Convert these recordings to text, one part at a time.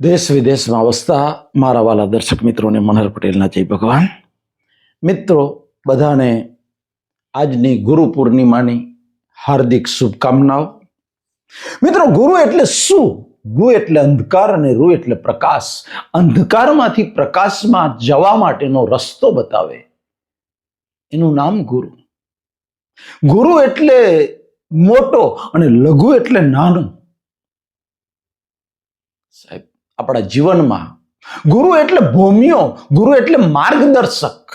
દેશ વિદેશમાં વસતા મારા વાલા દર્શક મિત્રોને મનહર પટેલના જય ભગવાન. મિત્રો, બધાને આજની ગુરુ પૂર્ણિમાની હાર્દિક શુભકામનાઓ. મિત્રો, ગુરુ એટલે શું? ગુ એટલે અંધકાર અને રૂ એટલે પ્રકાશ. અંધકારમાંથી પ્રકાશમાં જવા માટેનો રસ્તો બતાવે. એનું નામ ગુરુ. ગુરુ એટલે મોટો અને લઘુ એટલે નાનું. સાહેબ આપણા જીવનમાં ગુરુ એટલે ભૂમિયો ગુરુ એટલે માર્ગદર્શક.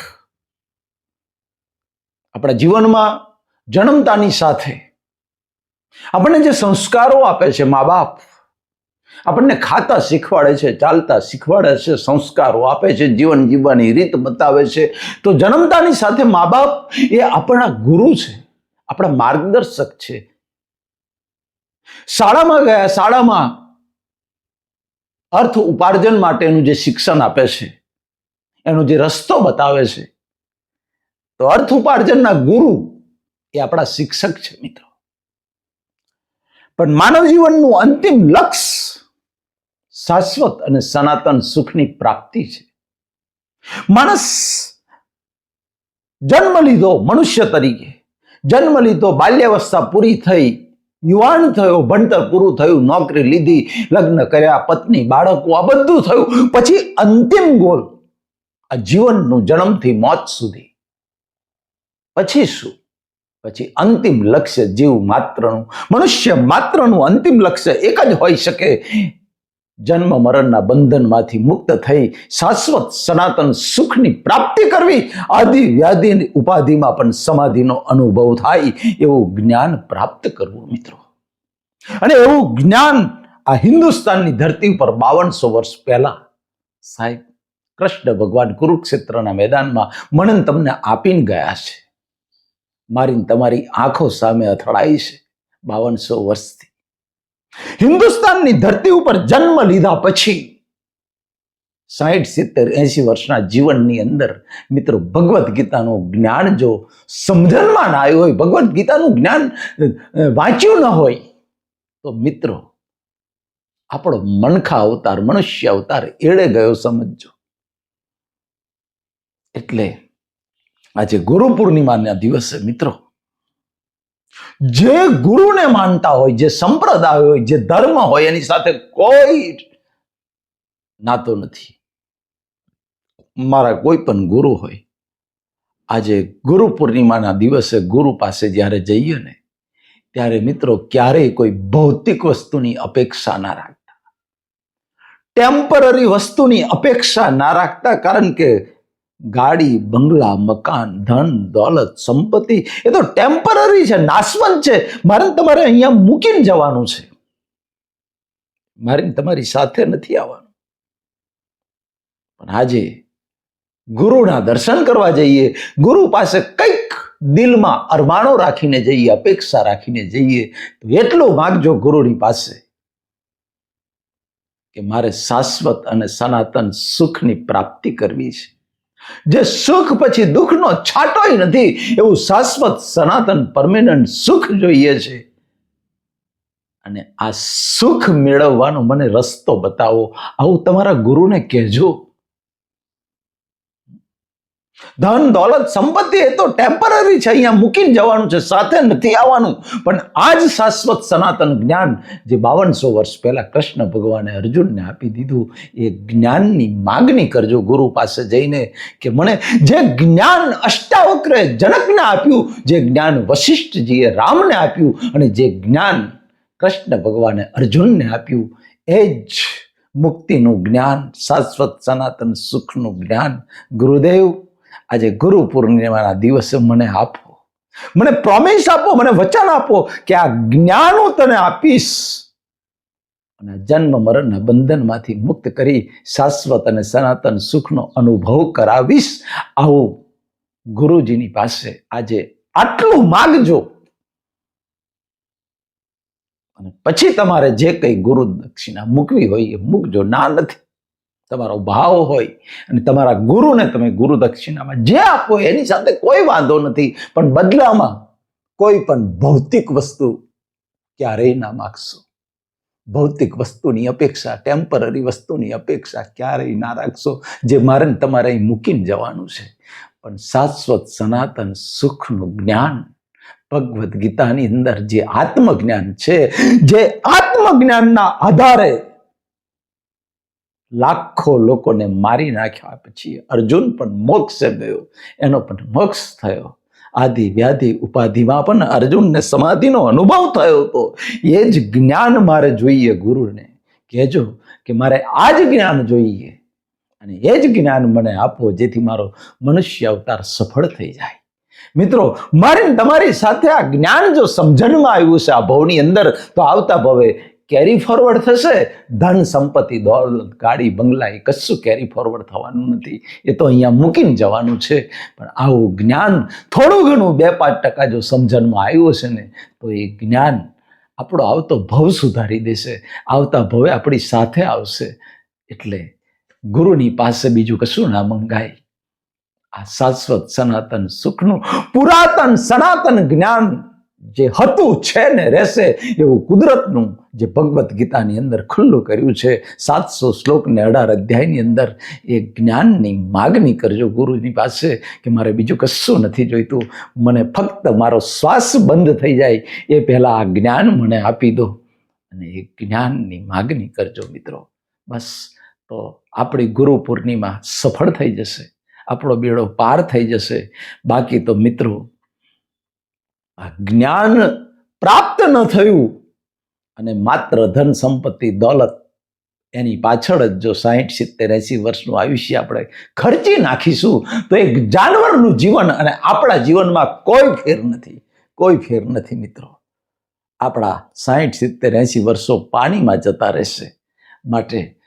આપણા જીવનમાં જન્મતાની સાથે આપણને જે સંસ્કારો આપે છે મા બાપ આપણને ખાતા શીખવાડે છે, ચાલતા શીખવાડે છે, સંસ્કારો આપે છે, જીવન જીવવાની રીત બતાવે છે, તો જન્મતાની સાથે મા બાપ એ આપણા ગુરુ છે, આપણા માર્ગદર્શક છે. શાળામાં ગયા, શાળામાં અર્થ ઉપાર્જન માટેનું જે શિક્ષણ આપે છે, એનો જે રસ્તો બતાવે છે, તો અર્થ ઉપાર્જનના ગુરુ એ આપણા શિક્ષક છે મિત્રો. પણ માનવ જીવનનું અંતિમ લક્ષ્ય શાશ્વત અને સનાતન સુખની પ્રાપ્તિ છે. માણસ જન્મ લીધો મનુષ્ય તરીકે, જન્મ લીધો બાલ્યાવસ્થા પૂરી થઈ યુવાન થયો, ભણતર પૂરું થયું, નોકરી લીધી, લગ્ન કર્યા, પત્ની, બાળકો, આ બધું થયું. પછી અંતિમ ગોલ, આ જીવનનું જન્મથી મોત સુધી. પછી શું? પછી અંતિમ લક્ષ્ય જીવ માત્રનું. મનુષ્ય માત્રનું અંતિમ લક્ષ્ય એક જ હોઈ શકે જન્મ મરણના બંધનમાંથી મુક્ત થઈ શાશ્વત સનાતન સુખની પ્રાપ્તિ કરવી આદિ વ્યાધિની ઉપાધિમાં પણ સમાધિનો અનુભવ થાય એવું જ્ઞાન પ્રાપ્ત કરવું મિત્રો. અને એવું જ્ઞાન આ હિન્દુસ્તાનની ધરતી ઉપર બાવનસો વર્ષ પહેલા સાહેબ કૃષ્ણ ભગવાન કુરુક્ષેત્રના મેદાનમાં મનન તમને આપીને ગયા છે. મારી તમારી આંખો સામે અથડાઈ છે. બાવનસો વર્ષથી. હિન્દુસ્તાનની ધરતી ઉપર જન્મ લીધા પછી સાહીઠ સિત્તેર એસી વર્ષના જીવનની અંદર મિત્રો ભગવદ્ ગીતાનું જ્ઞાન જો સમજણમાં ના આવ્યું હોય, ભગવદ્ ગીતાનું જ્ઞાન વાંચ્યું ન હોય, તો મિત્રો આપણો મનખા અવતાર, મનુષ્ય અવતાર એળે ગયો સમજજો એટલે આજે ગુરુ પૂર્ણિમાના દિવસે મિત્રો જે ગુરુને માનતા હોય, જે સંપ્રદાય હોય, જે ધર્મ હોય, એની સાથે કોઈ નાતો નથી. મારા કોઈ પણ ગુરુ હોય, આજે ગુરુ પૂર્ણિમાના દિવસે ગુરુ પાસે જ્યારે જઈએ ને, ત્યારે મિત્રો ક્યારેય કોઈ ભૌતિક વસ્તુની અપેક્ષા ના રાખતા. ટેમ્પરરી વસ્તુની અપેક્ષા ના રાખતા, કારણ કે ગાડી, બંગલા, મકાન, ધન, દોલત, સંપત્તિ, એ તો ટેમ્પરરી છે, નાશવંત છે. મારે તમારે અહીંયા મૂકીને જવાનું છે. મારે તમારી સાથે નથી આવવાનું. પણ આજે ગુરુના દર્શન કરવા જઈએ. ગુરુ પાસે કંઈક દિલમાં અરમાણો રાખીને જઈએ, અપેક્ષા રાખીને જઈએ, તો એટલું માગજો ગુરુની પાસે કે મારે શાશ્વત અને સનાતન સુખની પ્રાપ્તિ કરવી છે. જે સુખ પછી દુઃખનો છાંટોય નથી, એવું શાશ્વત સનાતન પરમેનન્ટ સુખ જોઈએ છે. અને આ સુખ મેળવવાનો મને રસ્તો બતાવો. આવું તમારા ગુરુને કહેજો. ધન, દોલત, સંપત્તિ એ તો ટેમ્પરરી છે. અહીંયા મૂકીને જવાનું છે. સાથે નથી આવવાનું. પણ આ જ શાશ્વત સનાતન જ્ઞાન જે બાવનસો વર્ષ પહેલા કૃષ્ણ ભગવાને અર્જુનને આપી દીધું, એ જ્ઞાનની માગણી કરજો ગુરુ પાસે જઈને કે મને જે જ્ઞાન અષ્ટાવક્રે જનકને આપ્યું, જે જ્ઞાન વશિષ્ઠજીએ રામને આપ્યું અને જે જ્ઞાન કૃષ્ણ ભગવાને અર્જુનને આપ્યું, એ જ મુક્તિનું જ્ઞાન, શાશ્વત સનાતન સુખનું જ્ઞાન. ગુરુદેવ આજે ગુરુ પૂર્ણિમાના દિવસે મને આપો. મને પ્રોમિસ આપો, મને વચન આપો કે આ જ્ઞાન હું તને આપીશ. અને જન્મ મરણના બંધનમાંથી મુક્ત કરી શાશ્વત અને સનાતન સુખનો અનુભવ કરાવીશ. આવું ગુરુજીની પાસે આજે આટલું માગજો. અને પછી તમારે જે કંઈ ગુરુ દક્ષિણા મૂકવી હોય એ મૂકજો. ના નથી. તમારો ભાવ હોય અને તમારા ગુરુને તમે ગુરુ દક્ષિણામાં જે આપો એની સાથે કોઈ વાંધો નથી. પણ બદલામાં કોઈ પણ ભૌતિક વસ્તુ ક્યારેય ના માગશો. ભૌતિક વસ્તુની અપેક્ષા ટેમ્પરરી વસ્તુની અપેક્ષા ક્યારેય ના રાખશો જે મારે તમારે અહીં મૂકીને જવાનું છે. પણ શાશ્વત સનાતન સુખનું જ્ઞાન ભગવદ્ ગીતાની અંદર જે આત્મજ્ઞાન છે, જે આત્મજ્ઞાનના આધારે લાખો લોકોને મારી નાખ્યા પછી અર્જુન પણ મોક્ષે ગયો. એનો પણ મોક્ષ થયો. આદિ વ્યાધિ ઉપાધિમાં પણ અર્જુનને સમાધિનો અનુભવ થયો હતો. એ જ જ્ઞાન મારે જોઈએ ગુરુને. કહેજો કે મારે આ જ જ્ઞાન જોઈએ. અને એ જ જ્ઞાન મને આપો, જેથી મારો મનુષ્ય અવતાર સફળ થઈ જાય. મિત્રો, મારી તમારી સાથે આ જ્ઞાન જો સમજણમાં આવ્યું છે, આ ભવની અંદર, તો આવતા ભવે કેરી ફોરવર્ડ થશે? ધન, સંપત્તિ, દોલત, ગાડી, બંગલા, એ કશું કેરી ફોરવર્ડ થવાનું નથી. એ તો અહીંયા મૂકીને જવાનું છે. પણ આવું જ્ઞાન થોડું ઘણું બે પાંચ ટકા જો સમજણમાં આવ્યું છે ને, તો એ જ્ઞાન આપણો આવતો ભવ સુધારી દેશે. આવતા ભવે આપણી સાથે આવશે. એટલે ગુરુની પાસે બીજું કશું ના મંગાય. આ શાશ્વત સનાતન સુખનું પુરાતન સનાતન જ્ઞાન જે હતું, છે ને રહેશે એવું કુદરતનું જે ભગવદ્ ગીતાની અંદર ખુલ્લું કર્યું છે. સાતસો શ્લોક ને અઢાર અધ્યાયની અંદર એ જ્ઞાનની માગણી કરજો ગુરુની પાસે કે મારે બીજું કશું નથી જોઈતું. મને ફક્ત મારો શ્વાસ બંધ થઈ જાય, એ પહેલાં આ જ્ઞાન મને આપી દો. અને એ જ્ઞાનની માગણી કરજો મિત્રો. બસ, તો આપણી ગુરુ પૂર્ણિમા સફળ થઈ જશે. આપણો બેડો પાર થઈ જશે. બાકી તો મિત્રો આ જ્ઞાન પ્રાપ્ત ન થયું અને માત્ર ધન સંપત્તિ દોલત એની પાછળ જ જો સાહીઠ, સિત્તેર, એંસી વર્ષનું આયુષ્ય આપણે ખર્ચી નાખીશું, તો એક જાનવરનું જીવન અને આપણા જીવનમાં કોઈ ફેર નથી. કોઈ ફેર નથી મિત્રો. આપણા સાહીઠ, સિત્તેર, એંસી વર્ષો પાણીમાં જતા રહેશે. માટે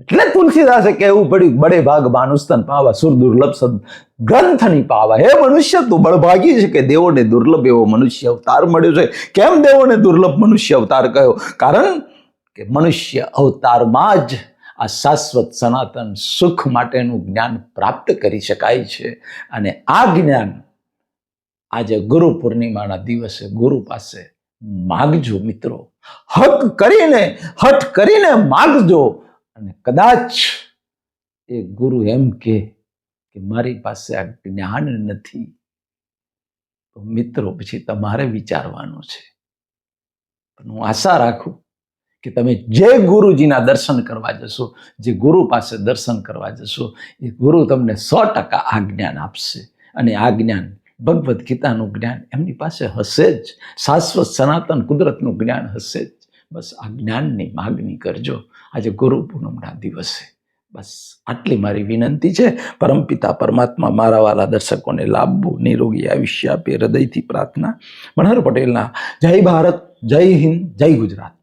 એટલે તુલસીદાસે કહેવું પડ્યું, બડે ભાગ માનુસ્તન પાવા, સુર દુર્લભ સદ ગ્રંથની પાવા. હે મનુષ્ય, તું બળભાગી છે કે દેવોને દુર્લભ એવો મનુષ્ય અવતાર મળ્યો છે? કેમ દેવોને દુર્લભ મનુષ્ય અવતાર કહ્યો? કારણ કે મનુષ્ય અવતારમાં જ આ શાશ્વત સનાતન સુખ માટેનું જ્ઞાન પ્રાપ્ત કરી શકાય છે. અને આ જ્ઞાન આજે ગુરુ પૂર્ણિમાના દિવસે ગુરુ પાસે માગજો મિત્રો. હક કરીને, હઠ કરીને માગજો. અને કદાચ એ ગુરુ એમ કે કે મારી પાસે આ જ્ઞાન નથી. તો મિત્રો, પછી તમારે વિચારવાનું છે. પણ હું આશા રાખું કે તમે જે ગુરુજીના દર્શન કરવા જશો, જે ગુરુ પાસે દર્શન કરવા જશો, એ ગુરુ તમને સો ટકા આ જ્ઞાન આપશે. અને આ જ્ઞાન ભગવદ્ ગીતાનું જ્ઞાન એમની પાસે હશે જ. શાશ્વત સનાતન કુદરતનું જ્ઞાન હશે જ. બસ આ જ્ઞાનની માગણી કરજો. આજે ગુરુ પૂનમના દિવસે. બસ આટલી મારી વિનંતી છે. પરમપિતા પરમાત્મા મારા વાલા દર્શકોને લાભવું નિરોગી આયુષ્ય આપે હૃદયથી પ્રાર્થના. મનહર પટેલના, જય ભારત, જય હિન્દ, જય ગુજરાત.